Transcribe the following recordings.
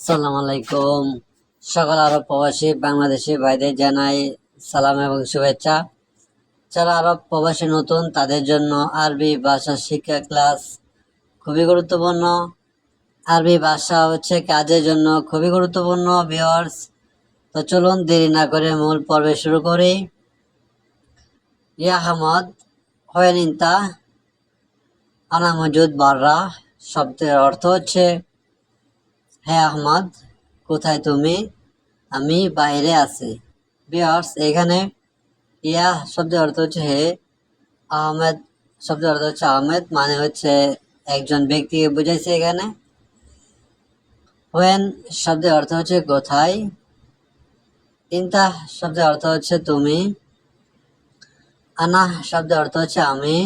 সালাম আলাইকুম। সকল আরব প্রবাসী, বাংলাদেশি ভাইদের জানাই সালাম এবং শুভেচ্ছা। যারা আরব প্রবাসী নতুন, তাদের জন্য আরবি ভাষা শিক্ষা ক্লাস খুবই গুরুত্বপূর্ণ। আরবি ভাষা হচ্ছে কাজের জন্য খুবই গুরুত্বপূর্ণ ভিওয়ার্স তো চলুন দেরি না করে মূল পর্বে শুরু করি। ইয়া আহমদ, হয়েনিন্তা আনা মজুদ বাররা, শব্দের অর্থ হচ্ছে হ্যাঁ আহমদ, কোথায় তুমি? আমি বাইরে আছি। বিয়ার্স এখানে ইয়া শব্দের অর্থ হচ্ছে হে, আহমেদ, শব্দের অর্থ হচ্ছে আহমেদ মানে হচ্ছে একজন ব্যক্তিকে বুঝাইছে এখানে। হোয়েন শব্দের অর্থ হচ্ছে কোথায়। ইন্তা, শব্দের অর্থ হচ্ছে তুমি। আনা, শব্দের অর্থ হচ্ছে আমি।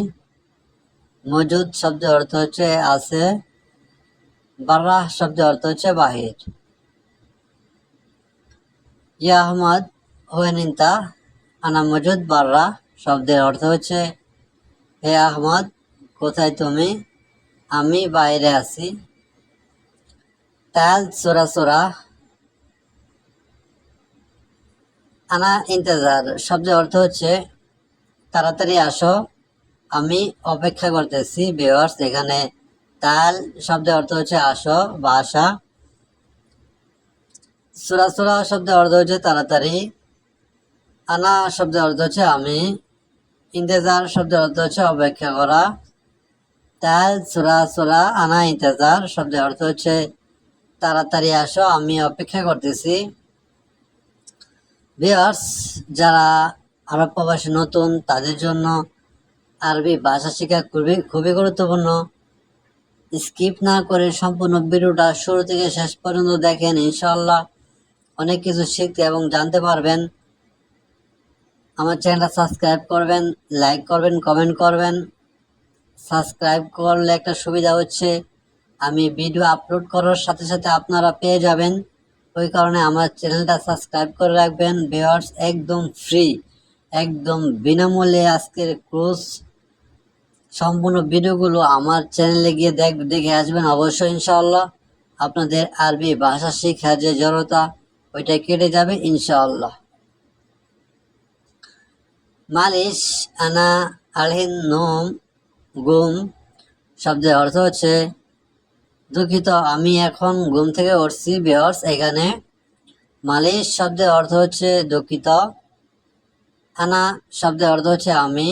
মজুদ, শব্দের অর্থ হচ্ছে আছে। বার্রা শব্দের অর্থ হচ্ছে বাহির। ইয়া আহমদ হোয়েনিন্তা আনা মজুদ বার্রা শব্দের অর্থ হচ্ছে, হে আহমদ, কোথায় তুমি? আমি বাইরে আছি। তাল, সোরা সোরা। আনা ইন্তজার শব্দের অর্থ হচ্ছে, তাড়াতাড়ি আসো, আমি অপেক্ষা করতেছি বেওয়ার্স এখানে তাল শব্দের অর্থ হচ্ছে আসো বা আসা। সুরা সুরা শব্দের অর্থ হচ্ছে তাড়াতাড়ি। আনা শব্দের অর্থ হচ্ছে আমি। ইন্তেজার শব্দের অর্থ হচ্ছে অপেক্ষা করা। তাল, সুরা সুরা, আনা, ইন্তেজার শব্দের অর্থ হচ্ছে তাড়াতাড়ি আসো, আমি অপেক্ষা করতেছি। ভিউয়ার্স যারা আরব প্রবাসী নতুন, তাদের জন্য আরবি ভাষা শেখা খুবই খুবই গুরুত্বপূর্ণ। স্কিপ না করে সম্পূর্ণ ভিডিওটা শুরু থেকে শেষ পর্যন্ত দেখেন ইনশাল্লাহ অনেক কিছু শিখতে এবং জানতে পারবেন। আমার চ্যানেলটা সাবস্ক্রাইব করবেন, লাইক করবেন, কমেন্ট করবেন। সাবস্ক্রাইব করলে একটা সুবিধা হচ্ছে, আমি ভিডিও আপলোড করার সাথে সাথে আপনারা পেয়ে যাবেন। ওই কারণে আমার চ্যানেলটা সাবস্ক্রাইব করে রাখবেন। ভিউয়ার্স, একদম ফ্রি একদম বিনামূল্যে আজকের কোর্স সম্পূর্ণ ভিডিওগুলো আমার চ্যানেলে গিয়ে দেখ দেখে আসবেন অবশ্যই ইনশাআল্লাহ। আপনাদের আরবি ভাষা শেখার যে জড়তা, ওইটা কেটে যাবে ইনশাআল্লাহ। মালিশ, আনা, আলহিন, নোম, গুম শব্দের অর্থ হচ্ছে, দুঃখিত, আমি এখন ঘুম থেকে উঠছি বেহর্স এখানে মালিশ শব্দের অর্থ হচ্ছে, দুঃখিত। আনা শব্দের অর্থ হচ্ছে, আমি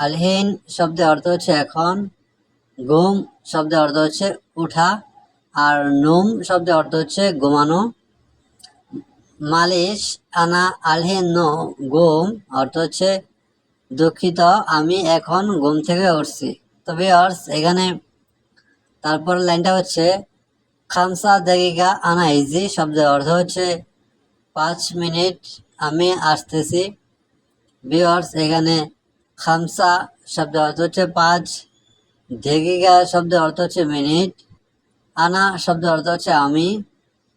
আলহিন শব্দের অর্থ হচ্ছে এখন ঘুম শব্দের অর্থ হচ্ছে উঠা, আর নুম শব্দের অর্থ হচ্ছে ঘুমানো। মালিশ, আনা, আলহিন, নো ঘুম অর্থ হচ্ছে দুঃখিত, আমি এখন ঘুম থেকে উঠছি। তবে অর্স এখানে তারপর লাইনটা হচ্ছে খামসা দাগিকা আনা ইজি শব্দের অর্থ হচ্ছে, পাঁচ মিনিট আমি আসতেছি। বিয়ার্স এখানে খামসা শব্দের অর্থ হচ্ছে পাঁচ দেগিকা শব্দের অর্থ হচ্ছে মিনিট, আনা শব্দের অর্থ হচ্ছে আমি,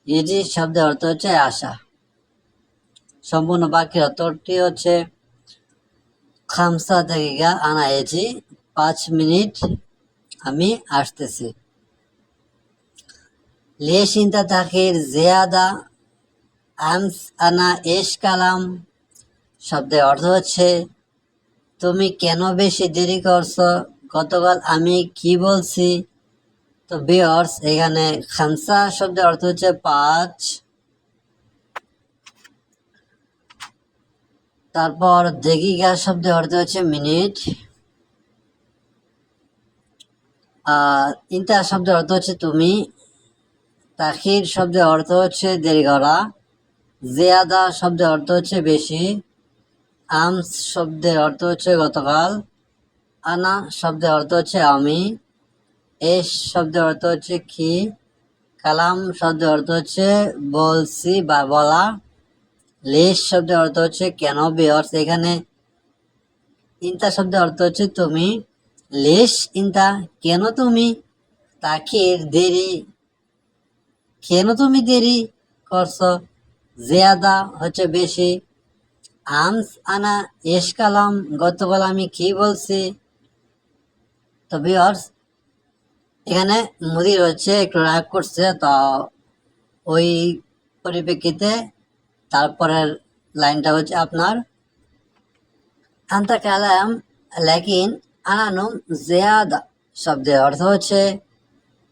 ইজি শব্দের অর্থ হচ্ছে আশা। সম্পূর্ণ বাক্যের অর্থটি হচ্ছে খামসা দেগিকা আনা, ইজি, পাঁচ মিনিট, আমি আসতেছি। লেশিন্তা তাকির জিয়াদা, আমস আনা, এশ কালাম, শব্দের অর্থ হচ্ছে তুমি কেন বেশি দেরি করছ? গতকাল আমি কি বলছি? তো বিয়ার্স এখানে খামসা শব্দের অর্থ হচ্ছে পাঁচ। তারপর দেগিকা শব্দের অর্থ হচ্ছে মিনিট। আর ইন্তা শব্দের অর্থ হচ্ছে তুমি। তাখির শব্দের অর্থ হচ্ছে দেরি করা। জিয়াদা শব্দের অর্থ হচ্ছে বেশি। আমস শব্দের অর্থ হচ্ছে গতকাল। আনা শব্দের অর্থ হচ্ছে আমি। এস শব্দের অর্থ হচ্ছে কি। কালাম শব্দের অর্থ হচ্ছে বলছি বা বলা। লেশ শব্দের অর্থ হচ্ছে কেন বেয়র্স। এখানে ইন্তা শব্দের অর্থ হচ্ছে তুমি। লেস ইন্তা কেন তুমি? তাকে দেরি। কেন তুমি দেরি করছ? জিয়াদা হচ্ছে বেশি। আমস আনা এস কালাম গতকাল আমি কি বলছি? তো বিয়ার্স এখানে মুদির হচ্ছে একটু রাগ করছে, তো ওই পরিপ্রেক্ষিতে তারপরের লাইনটা হচ্ছে আপনার আন্তা কালাম লেকিন আনানুম জিয়াদা শব্দের অর্থ হচ্ছে,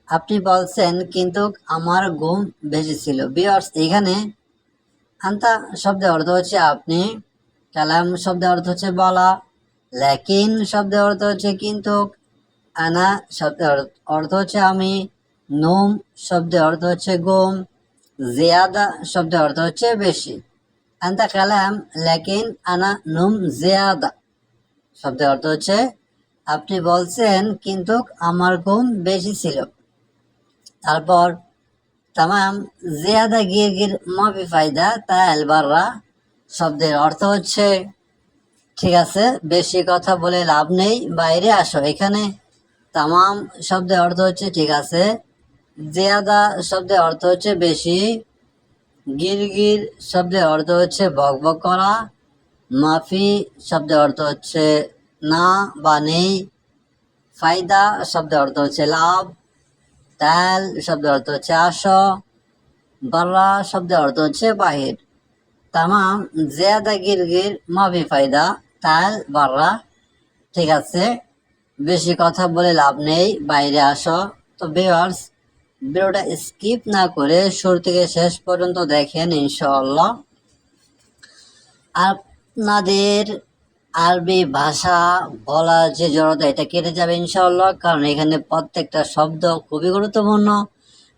আপনি বলছেন, কিন্তু আমার ঘুম বেশি ছিল। বিয়ার্স এখানে আন্তা শব্দের অর্থ হচ্ছে আপনি, কালাম শব্দের অর্থ হচ্ছে বলা, লেকিন শব্দের অর্থ হচ্ছে কিন্তু আনা শব্দের অর্থ হচ্ছে আমি, নুম শব্দের অর্থ হচ্ছে গুম, জিয়াদা শব্দের অর্থ হচ্ছে বেশি। আন্তা কালাম, লেকিন, আনা, নুম, জিয়াদা শব্দের অর্থ হচ্ছে আপনি বলছেন কিন্তু আমার ঘুম বেশি ছিল। তারপর তামাম জিয়াদা গির গির মাফি ফায়দা তা বাররা। শব্দের অর্থ হচ্ছে, ঠিক আছে, বেশি কথা বলে লাভ নেই, বাইরে আসো এখানে। তামাম শব্দের অর্থ হচ্ছে, ঠিক আছে, জিয়াদা শব্দের অর্থ হচ্ছে বেশি গিরগির শব্দের অর্থ হচ্ছে বক বক করা, মাফি শব্দের অর্থ হচ্ছে না বা নেই ফায়দা শব্দের অর্থ হচ্ছে লাভ তাল শব্দের অর্থ হচ্ছে আসো বাররা শব্দের অর্থ হচ্ছে বাহির। তামাম জিয়াদা গিরগির মাফি ফায়দা, তাল বাররা ঠিক আছে, বেশি কথা বলে লাভ নেই, বাইরে আসো। তো ভিউয়ার্স ভিডিওটা স্কিপ না করে শুরু থেকে শেষ পর্যন্ত দেখেন ইনশাআল্লাহ। আপনাদের আরবি ভাষা বলা যে জড়তা, এটা কেটে যাবে ইনশাআল্লাহ, কারণ এখানে প্রত্যেকটা শব্দ খুবই গুরুত্বপূর্ণ।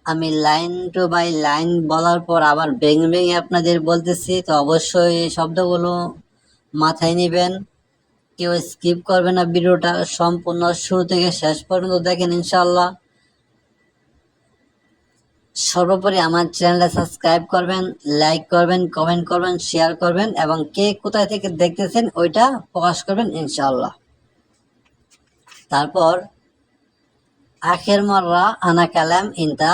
আমি লাইন টু বাই লাইন বলার পর আবার ভেঙে ভেঙে আপনাদের বলতেছি, তো অবশ্যই এই শব্দগুলো মাথায় নেবেন। কেউ স্কিপ করবে না, ভিডিওটা সম্পূর্ণ শুরু থেকে শেষ পর্যন্ত দেখেন ইনশাআল্লাহ। সর্বোপরি আমার চ্যানেলটা সাবস্ক্রাইব করবেন লাইক করবেন কমেন্ট করবেন শেয়ার করবেন এবং কে কোথায় থেকে দেখতেছেন ওইটা প্রকাশ করবেন ইনশাল্লাহ তারপর, আখের মররা আনা কালাম ইন্তা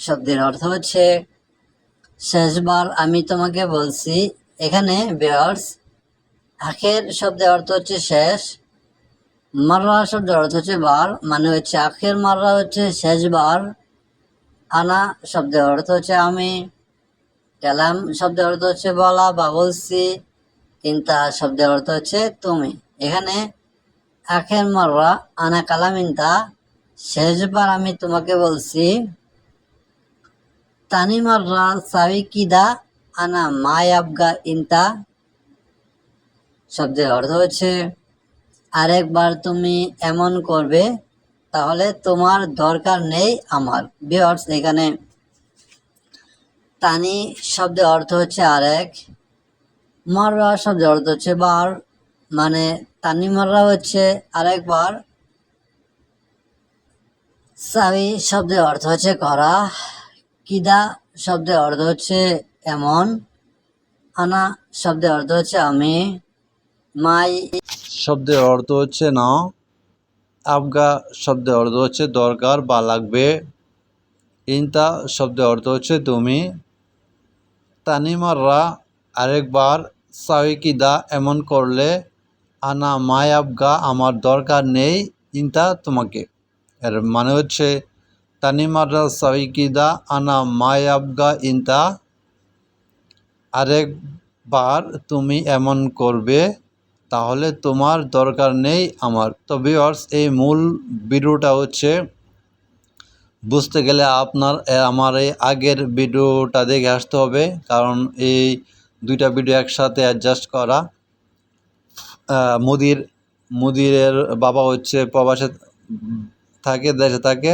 শব্দের অর্থ হচ্ছে, শেষবার আমি তোমাকে বলছি, এখানে বেয়ার্স আখের শব্দের অর্থ হচ্ছে শেষ, মাররা শব্দের অর্থ হচ্ছে বার মানে হচ্ছে আখের মাররা হচ্ছে শেষবার আনা শব্দের অর্থ হচ্ছে আমি কালাম শব্দের অর্থ হচ্ছে বলা বা বলছি ইন্তা শব্দের অর্থ হচ্ছে তুমি। এখানে আখের মাররা আনা কালাম ইন্তা শেষবার আমি তোমাকে বলছি তানিমাররা সাবিকিদা আনা মায়াবগা ইন্তা? শব্দের অর্থ হচ্ছে, আরেকবার তুমি এমন করবে তাহলে তোমার দরকার নেই আমার। বিয়ার্স এখানে তানি শব্দের অর্থ হচ্ছে আরেক, মররা শব্দের অর্থ হচ্ছে বার মানে তানি মররা হচ্ছে আরেকবার। সাবি শব্দের অর্থ হচ্ছে করা, কিদা শব্দের অর্থ হচ্ছে এমন, আনা শব্দের অর্থ হচ্ছে আমি, মাই শব্দের অর্থ হচ্ছে না। আবগা শব্দের অর্থ হচ্ছে দরকার বা লাগবে। ইনতা শব্দের অর্থ হচ্ছে তুমি। তানিমাররা আরেকবার সাউকিদা এমন করলে, আনা মায় আবগা, আমার দরকার নেই, ইনতা তোমাকে। এর মানে হচ্ছে, তানিমাররা সাউকিদা আনা মায় আবগা, ইনতা। আরেকবার তুমি এমন করবে তাহলে তোমার দরকার নেই আমার। তো ভিউয়ার্স এই মূল ভিডিওটা হচ্ছে, বুঝতে গেলে আপনার আমার এই আগের ভিডিওটা দেখে আসতে হবে। কারণ এই দুইটা ভিডিও একসাথে অ্যাডজাস্ট করা। মুদির, মুদিরের বাবা হচ্ছে প্রবাসে থাকে, দেশে থাকে।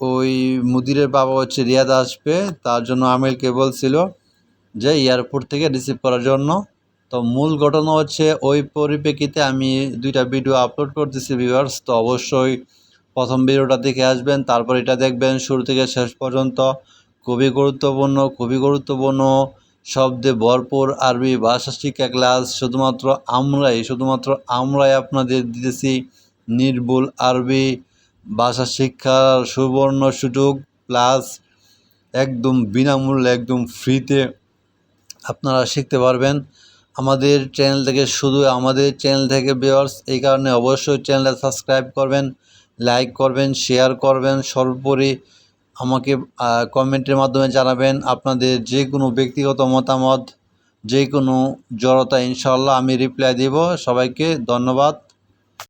ওই মুদিরের বাবা হচ্ছে রিয়াদ আসবে। তার জন্য আমিলকে বলছিল যে এয়ারপোর্ট থেকে রিসিভ করার জন্য। তো মূল ঘটনা হচ্ছে ওই পরিপ্রেক্ষিতে আমি দুইটা ভিডিও আপলোড করতেছি ভিউয়ার্স তো অবশ্যই প্রথম ভিডিওটা দেখে আসবেন, তারপর এটা দেখবেন। শুরু থেকে শেষ পর্যন্ত খুবই গুরুত্বপূর্ণ খুবই গুরুত্বপূর্ণ শব্দে ভরপুর আরবি ভাষা শিক্ষা ক্লাস শুধুমাত্র আমরাই শুধুমাত্র আমরাই আপনাদের দিতেছি নির্ভুল আরবি ভাষা শিক্ষার সুবর্ণ সুযোগ। প্লাস একদম বিনামূল্যে, একদম ফ্রিতে আপনারা শিখতে পারবেন। আমাদের চ্যানেল থেকে শুধু আমাদের চ্যানেল থেকে বিয়ার্স এই কারণে অবশ্যই চ্যানেলটা সাবস্ক্রাইব করবেন লাইক করবেন শেয়ার করবেন, সর্বোপরি আমাকে কমেন্টের মাধ্যমে জানাবেন আপনাদের যে কোনো ব্যক্তিগত মতামত যে কোনো জড়তা ইনশাল্লাহ আমি রিপ্লাই দেব। সবাইকে ধন্যবাদ।